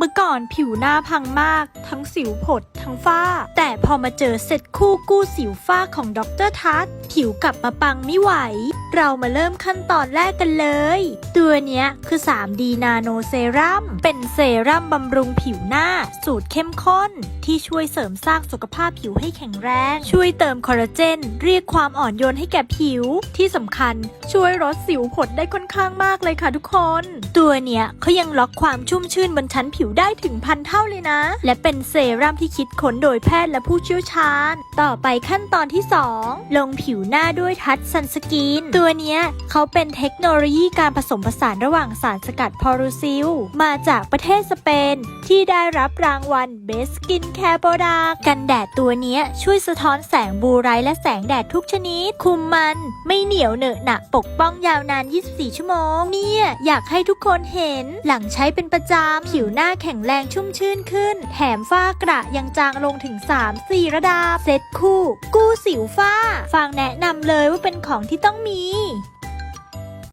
เมื่อก่อนผิวหน้าพังมาก ทั้งสิวผดทั้งฝ้า แต่พอมาเจอเซ็ตคู่กู้สิวฝ้าของดรทัศผิวกลับมาปังไม่ไหว เรามาเริ่มขั้นตอนแรกกันเลย ตัวเนี้ยคือ 3D Nano Serum เป็นเซรั่มบำรุงผิวหน้า สูตรเข้มข้น ที่ช่วยเสริมสร้างสุขภาพผิวให้แข็งแรง ช่วยเติมคอลลาเจน เรียกความอ่อนโยนให้แก่ผิวที่สำคัญ ช่วยลดสิวผดได้ค่อนข้างมากเลยค่ะทุกคน ตัวเนี้ยเขายังล็อกความชุ่มชื่นบนชั้นผิวได้ถึงพันเท่าเลยนะ และเป็นเซรั่มที่คิดค้นโดยแพทย์และผู้เชี่ยวชาญ ต่อไปขั้นตอนที่ 2 ลงผิวหน้าด้วยทัชซันสกิน ตัวเนี้ยเขาเป็นเทคโนโลยีการผสมผสานระหว่างสารสกัดพอรูซิล มาจากประเทศสเปน ที่ได้รับรางวัล Best Skin Care Product กันแดดตัวเนี้ยช่วยสะท้อนแสงบูไรท์และแสงแดดทุกชนิด คุมมันไม่เหนียวเหนอะหนะปกป้องยาวนาน 24 ชั่วโมง เนี่ยอยากให้ทุกคนเห็นหลังใช้เป็นประจำผิวหน้าแข็งแรงชุ่มชื่นขึ้น แถมฝ้ากระยังจางลงถึง 3-4 ระดับ เซ็ตคู่ กู้สิวฝ้า ฟังแนะนำเลยว่าเป็นของที่ต้องมี